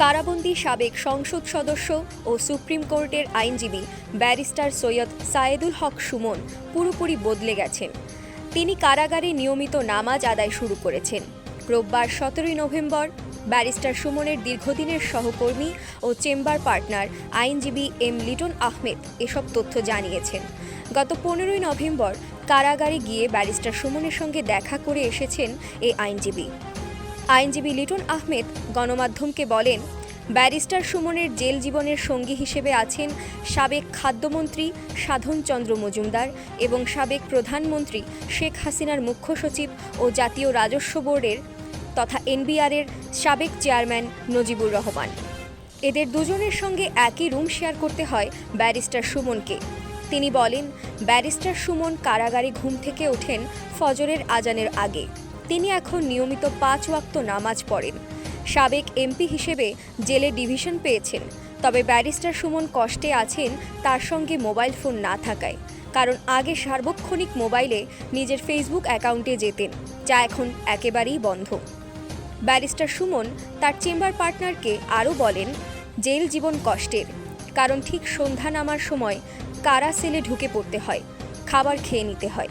কারাবন্দী সাবেক সংসদ সদস্য ও সুপ্রিম কোর্টের আইনজীবী ব্যারিস্টার সৈয়দ সায়েদুল হক সুমন পুরোপুরি বদলে গেছেন। তিনি কারাগারে নিয়মিত নামাজ আদায় শুরু করেছেন। রোববার সতেরোই নভেম্বর ব্যারিস্টার সুমনের দীর্ঘদিনের সহকর্মী ও চেম্বার পার্টনার আইনজীবী এম লিটন আহমেদ এসব তথ্য জানিয়েছেন। গত পনেরোই নভেম্বর কারাগারে গিয়ে ব্যারিস্টার সুমনের সঙ্গে দেখা করে এসেছেন এই আইনজীবী। আইনজীবী লিটন আহমেদ গণমাধ্যমকে বলেন, ব্যারিস্টার সুমনের জেল জীবনের সঙ্গী হিসেবে আছেন সাবেক খাদ্যমন্ত্রী সাধন চন্দ্র মজুমদার এবং সাবেক প্রধানমন্ত্রী শেখ হাসিনার মুখ্য সচিব ও জাতীয় রাজস্ব বোর্ডের তথা এনবিআরের সাবেক চেয়ারম্যান নজিবুর রহমান। এদের দুজনের সঙ্গে একই রুম শেয়ার করতে হয় ব্যারিস্টার সুমনকে। তিনি বলেন, ব্যারিস্টার সুমন কারাগারে ঘুম থেকে ওঠেন ফজরের আজানের আগে। তিনি এখন নিয়মিত পাঁচ ওয়াক্ত নামাজ পড়েন। সাবেক এমপি হিসেবে জেলে ডিভিশন পেয়েছেন, তবে ব্যারিস্টার সুমন কষ্টে আছেন তার সঙ্গে মোবাইল ফোন না থাকায়, কারণ আগে সার্বক্ষণিক মোবাইলে নিজের ফেসবুক অ্যাকাউন্টে যেতেন, যা এখন একেবারেই বন্ধ। ব্যারিস্টার সুমন তার চেম্বার পার্টনারকে আরও বলেন, জেল জীবন কষ্টের, কারণ ঠিক সন্ধ্যা নামার সময় কারা সেলে ঢুকে পড়তে হয়, খাবার খেয়ে নিতে হয়।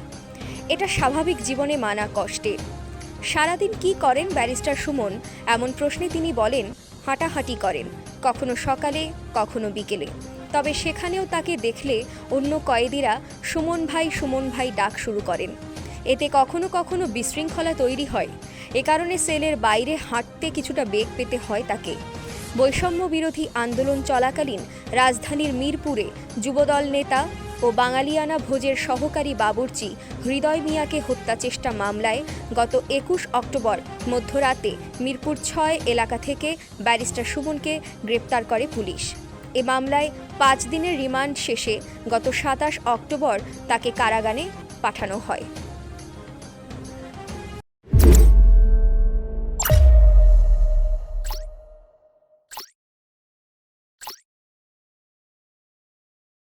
এটা স্বাভাবিক জীবনে মানা কষ্টের। সারাদিন কি করেন ব্যারিস্টার সুমন? এমন প্রশ্নে তিনি বলেন, হাঁটাহাঁটি করেন, কখনো সকালে, কখনো বিকেলে। তবে সেখানেও তাকে দেখলে অন্য কয়েদিরা সুমন ভাই সুমন ভাই ডাক শুরু করেন। এতে কখনো কখনো বিশৃঙ্খলা তৈরি হয়। এ কারণে সেলের বাইরে হাঁটতে কিছুটা বেগ পেতে হয় তাকে। বৈষম্য বিরোধী আন্দোলন চলাকালীন রাজধানীর মিরপুরে যুবদল নেতা ও বাঙালিয়ানা ভোজের সহকারী বাবুর্চি হৃদয় মিয়াকে হত্যা চেষ্টা মামলায় গত একুশ অক্টোবর মধ্যরাতে মিরপুর ছয় এলাকা থেকে ব্যারিস্টার সুমনকে গ্রেপ্তার করে পুলিশ। এ মামলায় পাঁচ দিনের রিমান্ড শেষে গত সাতাশ অক্টোবর তাকে কারাগানে পাঠানো হয়।